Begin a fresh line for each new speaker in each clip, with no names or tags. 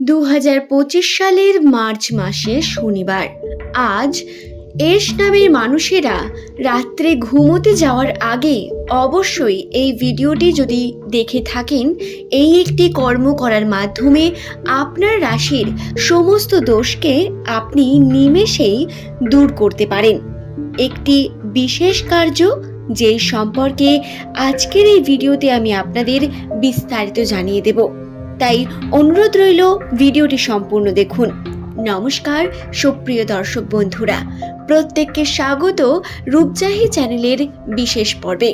দু হাজার পঁচিশ সালের মার্চ মাসে শনিবার। আজ এস নামের মানুষেরা রাত্রে ঘুমোতে যাওয়ার আগে অবশ্যই এই ভিডিওটি যদি দেখে থাকেন, এই একটি কর্ম করার মাধ্যমে আপনার রাশির সমস্ত দোষকে আপনি নিমেষেই দূর করতে পারেন। একটি বিশেষ কার্য যেই সম্পর্কে আজকের এই ভিডিওতে আমি আপনাদের বিস্তারিত জানিয়ে দেব। তাই অনুরোধ রইল ভিডিওটি সম্পূর্ণ দেখুন। নমস্কার, সুপ্রিয় দর্শক বন্ধুরা। প্রত্যেককে স্বাগত রূপজাহি চ্যানেলের বিশেষ পর্বে।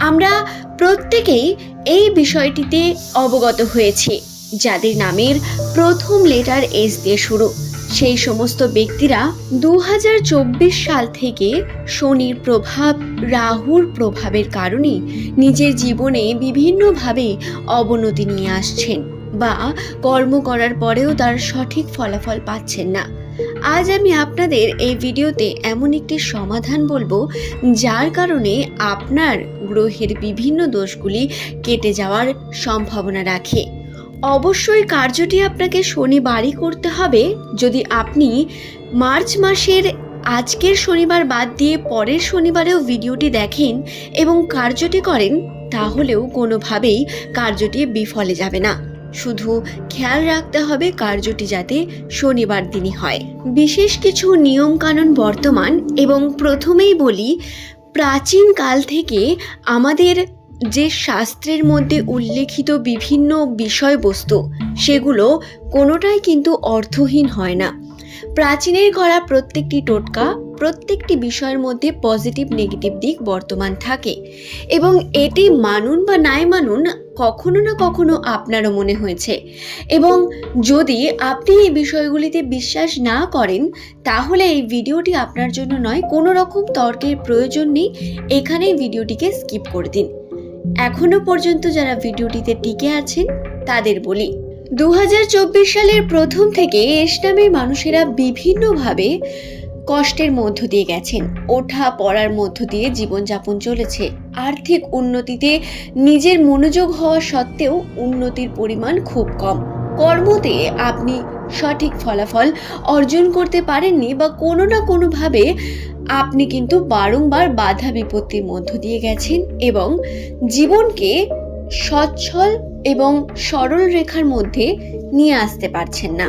আমরা প্রত্যেকেই এই বিষয়টিতে অবগত হয়েছি, যাদের নামের প্রথম লেটার এস দিয়ে শুরু। সেই সমস্ত ব্যক্তিরা দু হাজার চব্বিশ সাল থেকে শনির প্রভাব, রাহুর প্রভাবের কারণে নিজের জীবনে বিভিন্নভাবে অবনতি নিয়ে আসছেন বা কর্ম করার পরেও তার সঠিক ফলাফল পাচ্ছেন না। আজ আমি আপনাদের এই ভিডিওতে এমন একটি সমাধান বলব, যার কারণে আপনার গ্রহের বিভিন্ন দোষগুলি কেটে যাওয়ার সম্ভাবনা রাখে। অবশ্যই কার্যটি আপনাকে শনিবারই করতে হবে। যদি আপনি মার্চ মাসের আজকের শনিবার বাদ দিয়ে পরের শনিবারেও ভিডিওটি দেখেন এবং কার্যটি করেন, তাহলেও কোনোভাবেই কার্যটি বিফলে যাবে না। শুধু খেয়াল রাখতে হবে কার্যটি যাতে শনিবার দিনই হয়। বিশেষ কিছু নিয়মকানুন বর্তমান এবং প্রথমেই বলি, প্রাচীন কাল থেকে আমাদের যে শাস্ত্রের মধ্যে উল্লেখিত বিভিন্ন বিষয়বস্তু, সেগুলো কোনোটাই কিন্তু অর্থহীন হয় না। প্রাচীনের গড়া প্রত্যেকটি টোটকা, প্রত্যেকটি বিষয়ের মধ্যে পজিটিভ, নেগেটিভ দিক বর্তমান থাকে এবং এটি মানুন বা নাই মানুন কখনো না কখনো আপনারও মনে হয়েছে এবং যদি আপনি এই বিষয়গুলিতে বিশ্বাস না করেন, তাহলে এই ভিডিওটি আপনার জন্য নয়, কোনো রকম তর্কের প্রয়োজন নেই। এখানেই ভিডিওটিকে স্কিপ করে দিন। এখনও পর্যন্ত যারা ভিডিওটিতে টিকে আছেন, তাদের বলি দু হাজার চব্বিশ সালের প্রথম থেকে এস নামের মানুষেরা বিভিন্নভাবে কষ্টের মধ্য দিয়ে গেছেন। ওঠা, পড়ার মধ্য দিয়ে জীবনযাপন চলেছে। আর্থিক উন্নতিতে নিজের মনোযোগ হওয়া সত্ত্বেও উন্নতির পরিমাণ খুব কম। কর্মতে আপনি সঠিক ফলাফল অর্জন করতে পারেননি বা কোনো না কোনোভাবে আপনি কিন্তু বারংবার বাধা বিপত্তির মধ্য দিয়ে গেছেন এবং জীবনকে সচ্ছল এবং সরল রেখার মধ্যে নিয়ে আসতে পারছেন না।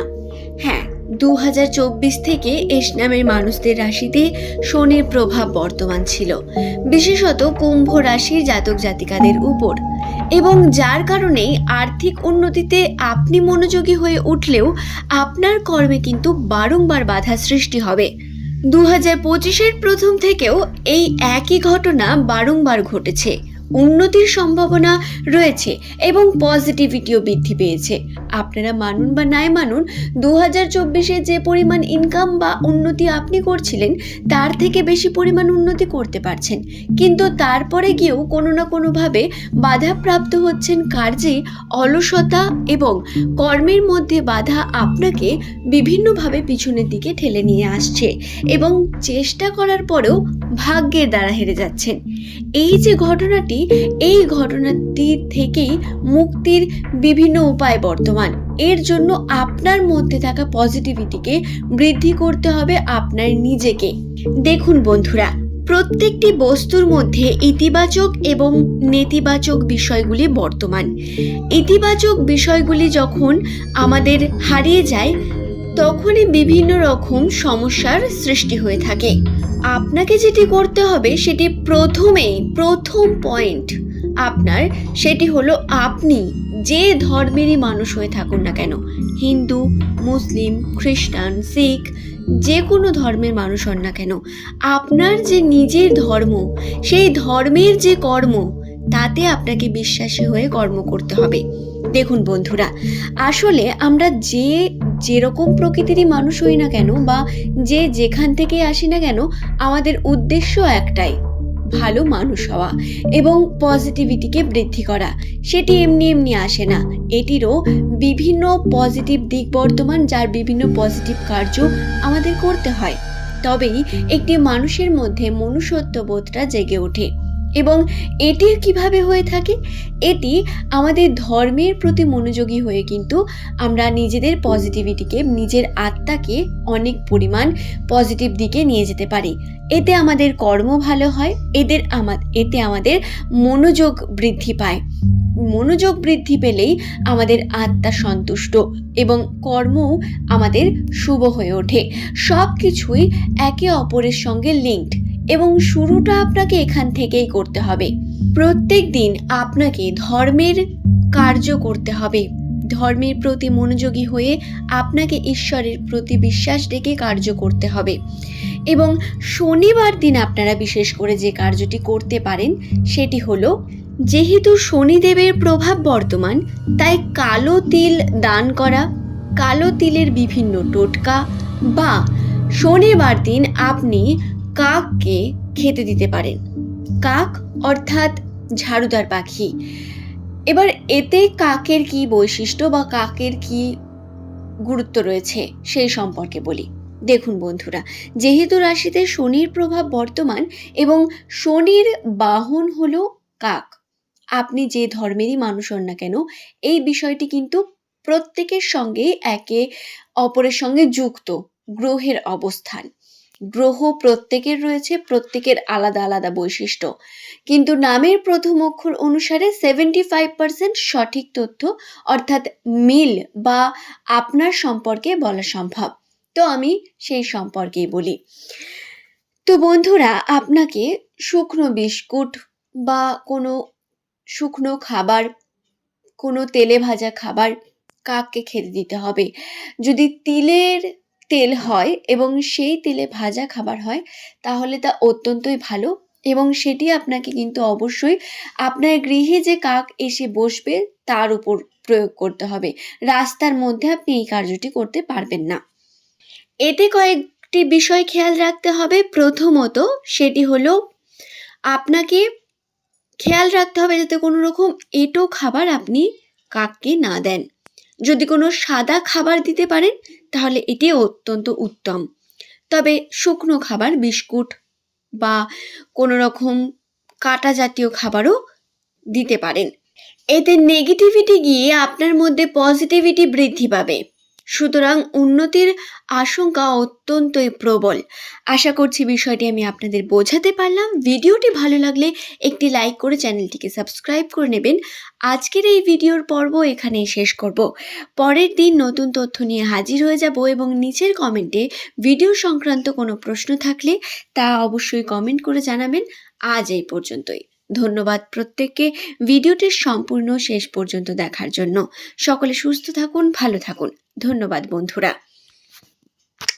হ্যাঁ দু হাজার চব্বিশ থেকে এস নামের মানুষদের রাশিতে শনির প্রভাব বর্তমান ছিল, বিশেষত কুম্ভ রাশির জাতক জাতিকাদের উপর। এবং যার কারণেই আর্থিক উন্নতিতে আপনি মনোযোগী হয়ে উঠলেও আপনার কর্মে কিন্তু বারংবার বাধা সৃষ্টি হবে। দু হাজার পঁচিশের প্রথম থেকেও এই একই ঘটনা বারংবার ঘটেছে। উন্নতির সম্ভাবনা রয়েছে এবং পজিটিভিটিও বৃদ্ধি পেয়েছে। আপনারা মানুন বা নাই মানুন দু হাজার চব্বিশে যে পরিমাণ ইনকাম বা উন্নতি আপনি করছিলেন, তার থেকে বেশি পরিমাণ উন্নতি করতে পারছেন। কিন্তু তারপরে গিয়েও কোনো না কোনোভাবে বাধাপ্রাপ্ত হচ্ছেন কার্যে অলসতা এবং কর্মের মধ্যে বাধা আপনাকে বিভিন্নভাবে পিছনের দিকে ঠেলে নিয়ে আসছে এবং চেষ্টা করার পরেও ভাগ্যের দ্বারা হেরে যাচ্ছেন। এই যে ঘটনাটি, এই ঘটনাটি থেকেই মুক্তির বিভিন্ন উপায় বর্তমান। এর জন্য আপনার মধ্যে থাকা পজিটিভিটিকে বৃদ্ধি করতে হবে আপনার নিজেকে। দেখুন বন্ধুরা, প্রত্যেকটি বস্তুর মধ্যে ইতিবাচক এবং নেতিবাচক বিষয়গুলি বর্তমান। ইতিবাচক বিষয়গুলি যখন আমাদের হারিয়ে যায়, তখনই বিভিন্ন রকম সমস্যার সৃষ্টি হয়ে থাকে। আপনাকে যেটি করতে হবে সেটি প্রথমেই প্রথম পয়েন্ট আপনার সেটি হলো আপনি যে ধর্মেরই মানুষ হয়ে থাকুন না কেন, হিন্দু, মুসলিম, খ্রিস্টান, শিখ, যে কোনো ধর্মের মানুষ হন না কেন, আপনার যে নিজের ধর্ম, সেই ধর্মের যে কর্ম, তাতে আপনাকে বিশ্বাসী হয়ে কর্ম করতে হবে। দেখুন বন্ধুরা, আসলে আমরা যে যেরকম প্রকৃতিরই মানুষ হই না কেন বা যে যেখান থেকে আসি না কেন, আমাদের উদ্দেশ্য একটাই, ভালো মানুষ হওয়া এবং পজিটিভিটিকে বৃদ্ধি করা। সেটি এমনি এমনি আসে না। এটিরও বিভিন্ন পজিটিভ দিক বর্তমান যার বিভিন্ন পজিটিভ কার্য আমাদের করতে হয়। তবেই একটি মানুষের মধ্যে মনুষ্যত্ববোধটা জেগে ওঠে। এবং এটি কীভাবে হয়ে থাকে? এটি আমাদের ধর্মের প্রতি মনোযোগী হয়ে কিন্তু আমরা নিজেদের পজিটিভিটিকে নিজের আত্মাকে অনেক পরিমাণ পজিটিভ দিকে নিয়ে যেতে পারি। এতে আমাদের কর্ম ভালো হয়, এদের আমা, এতে আমাদের মনোযোগ বৃদ্ধি পায়। মনোযোগ বৃদ্ধি পেলেই আমাদের আত্মা সন্তুষ্ট এবং কর্মও আমাদের শুভ হয়ে ওঠে। সব কিছুই একে অপরের সঙ্গে লিঙ্কড এবং শুরুটা আপনাকে এখান থেকেই করতে হবে। প্রত্যেক দিন আপনাকে ধর্মের কার্য করতে হবে। ধর্মের প্রতি মনোযোগী হয়ে আপনাকে ঈশ্বরের প্রতি বিশ্বাস ডেকে কার্য করতে হবে। এবং শনিবার দিন আপনারা বিশেষ করে যে কার্যটি করতে পারেন, সেটি হলো যেহেতু শনিদেবের প্রভাব বর্তমান, তাই কালো তিল দান করা, কালো তিলের বিভিন্ন টোটকা বা শনিবার দিন আপনি কাককে খেতে দিতে পারেন। কাক অর্থাৎ ঝাড়ুদার পাখি। এবার এতে কাকের কি বৈশিষ্ট্য বা কাকের কি গুরুত্ব রয়েছে সেই সম্পর্কে বলি। দেখুন বন্ধুরা, যেহেতু রাশিতে শনির প্রভাব বর্তমান এবং শনির বাহন হলো কাক, আপনি যে ধর্মেরই মানুষ হন না কেন, এই বিষয়টি কিন্তু প্রত্যেকের সঙ্গে একে অপরের সঙ্গে যুক্ত, গ্রহের অবস্থান। গ্রহ প্রত্যেকের রয়েছে, প্রত্যেকের আলাদা আলাদা বৈশিষ্ট্য। কিন্তু নামের প্রথম অক্ষর অনুসারে সেভেন্টি ফাইভ পার্সেন্ট সঠিক তথ্য, অর্থাৎ মিল বা আপনার সম্পর্কে বলা সম্ভব। তো আমি সেই সম্পর্কেই বলি। তো বন্ধুরা, আপনাকে শুকনো বিস্কুট বা কোনো শুকনো খাবার, কোনো তেলে ভাজা খাবার কাককে খেতে দিতে হবে? যদি তিলের তেল হয় এবং সেই তেলে ভাজা খাবার হয়, তাহলে তা অত্যন্তই ভালো এবং সেটি আপনাকে কিন্তু অবশ্যই আপনার গৃহে যে কাক এসে বসবে তার উপর প্রয়োগ করতে হবে। রাস্তার মধ্যে আপনি এই কার্যটি করতে পারবেন না। এতে কয়েকটি বিষয় খেয়াল রাখতে হবে। প্রথমত সেটি হলো আপনাকে খেয়াল রাখতে হবে যাতে কোনো রকম এঁটো খাবার আপনি কাককে না দেন। যদি কোনো সাদা খাবার দিতে পারেন তাহলে এটি অত্যন্ত উত্তম। তবে শুকনো খাবার, বিস্কুট বা কোনো রকম কাটা জাতীয় খাবারও দিতে পারেন। এতে নেগেটিভিটি গিয়ে আপনার মধ্যে পজিটিভিটি বৃদ্ধি পাবে। সুতরাং উন্নতির আশঙ্কা অত্যন্তই প্রবল। আশা করছি বিষয়টি আমি আপনাদের বোঝাতে পারলাম। ভিডিওটি ভালো লাগলে একটি লাইক করে চ্যানেলটিকে সাবস্ক্রাইব করে নেবেন। আজকের এই ভিডিওর পর্ব এখানেই শেষ করব। পরের দিন নতুন তথ্য নিয়ে হাজির হয়ে যাব এবং নিচের কমেন্টে ভিডিও সংক্রান্ত কোনো প্রশ্ন থাকলে তা অবশ্যই কমেন্ট করে জানাবেন। আজ এই পর্যন্তই। ধন্যবাদ প্রত্যেককে ভিডিওটির সম্পূর্ণ শেষ পর্যন্ত দেখার জন্য। সকলে সুস্থ থাকুন, ভালো থাকুন। ধন্যবাদ বন্ধুরা।